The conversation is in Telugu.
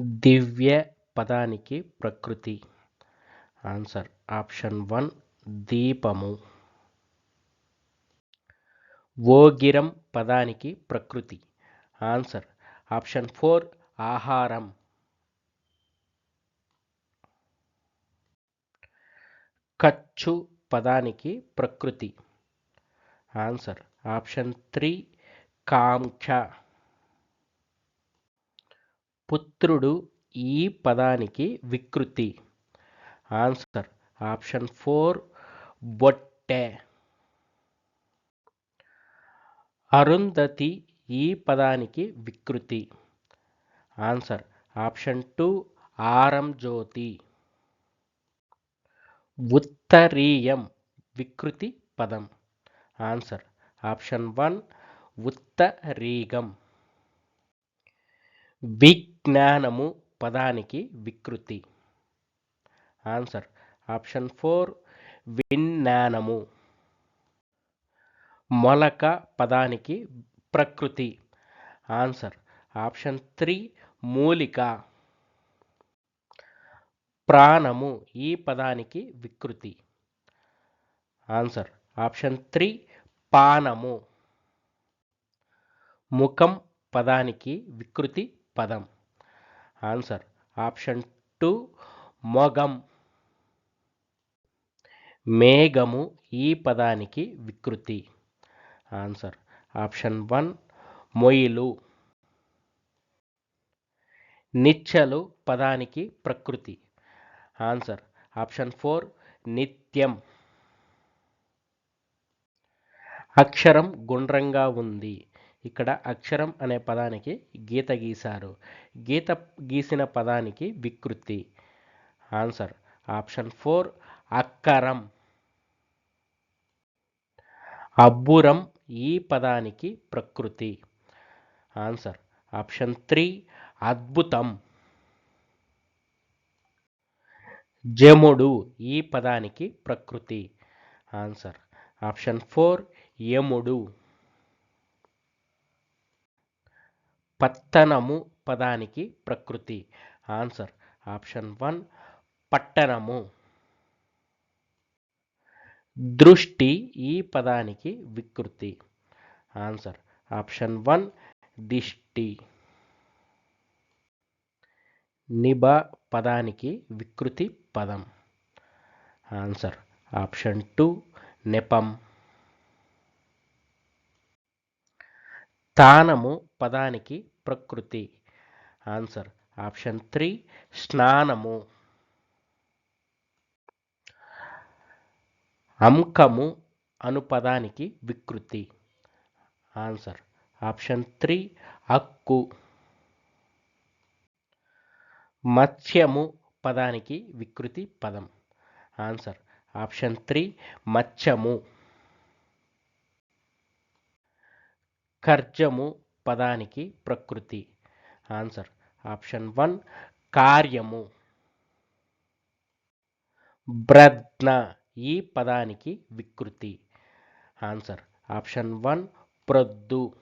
దివ్య పదానికి ప్రకృతి. ఆన్సర్ ఆప్షన్ వన్ దీపము. ఓగిరం పదానికి ప్రకృతి. ఆన్సర్ ఆప్షన్ ఫోర్ ఆహారం. ఖర్చు పదానికి ప్రకృతి. ఆన్సర్ ఆప్షన్ త్రీ కాంక్ష పుత్రుడు ఈ పదానికి వికృతి. ఆన్సర్ ఆప్షన్ ఫోర్ బొట్టె. అరుంధతి ఈ పదానికి వికృతి. ఆన్సర్ ఆప్షన్ టూ ఆరం జ్యోతి. ఉత్తరీయం వికృతి పదం. ఆన్సర్ ఆప్షన్ వన్ ఉత్తరీగం. విజ్ఞానము పదానికి వికృతి. ఆన్సర్. ఆప్షన్ ఫోర్ విజ్ఞానము. మొలక పదానికి ప్రకృతి. ఆన్సర్. ఆప్షన్ త్రీ మూలిక. ప్రాణము ఈ పదానికి వికృతి. ఆన్సర్. ఆప్షన్ త్రీ పానము. ముఖం పదానికి వికృతి. పదం. ఆన్సర్. ఆప్షన్ టూ మొగం. మేఘము ఈ పదానికి వికృతి. ఆన్సర్. ఆప్షన్ వన్ మొయిలు. నిచ్చలు పదానికి ప్రకృతి. ఆన్సర్. ఆప్షన్ ఫోర్ నిత్యం. అక్షరం గుండ్రంగా ఉంది. ఇక్కడ అక్షరం అనే పదానికి గీత గీశారు. గీత గీసిన పదానికి వికృతి. ఆన్సర్ ఆప్షన్ ఫోర్ అక్కరం. అబ్బురం ఈ పదానికి ప్రకృతి. ఆన్సర్ ఆప్షన్ త్రీ అద్భుతం. జముడు ఈ పదానికి ప్రకృతి. ఆన్సర్ ఆప్షన్ ఫోర్ యముడు. పత్తనము పదానికి ప్రకృతి. ఆన్సర్ ఆప్షన్ వన్ పట్టణము. దృష్టి ఈ పదానికి వికృతి. ఆన్సర్ ఆప్షన్ వన్ దిష్టి. నిబ పదానికి వికృతి పదం. ఆన్సర్ ఆప్షన్ టూ నెపం. స్థానము పదానికి ప్రకృతి. ఆన్సర్ ఆప్షన్ త్రీ స్నానము. అంకము అను పదానికి వికృతి. ఆన్సర్ ఆప్షన్ త్రీ హక్కు మత్స్యము పదానికి వికృతి పదం. ఆన్సర్ ఆప్షన్ త్రీ మత్స్యము. కర్జము పదానికి ప్రకృతి. ఆన్సర్ ఆప్షన్ వన్ కార్యము. బ్రద్న ఈ పదానికి వికృతి. ఆన్సర్ ఆప్షన్ వన్ ప్రొద్దు.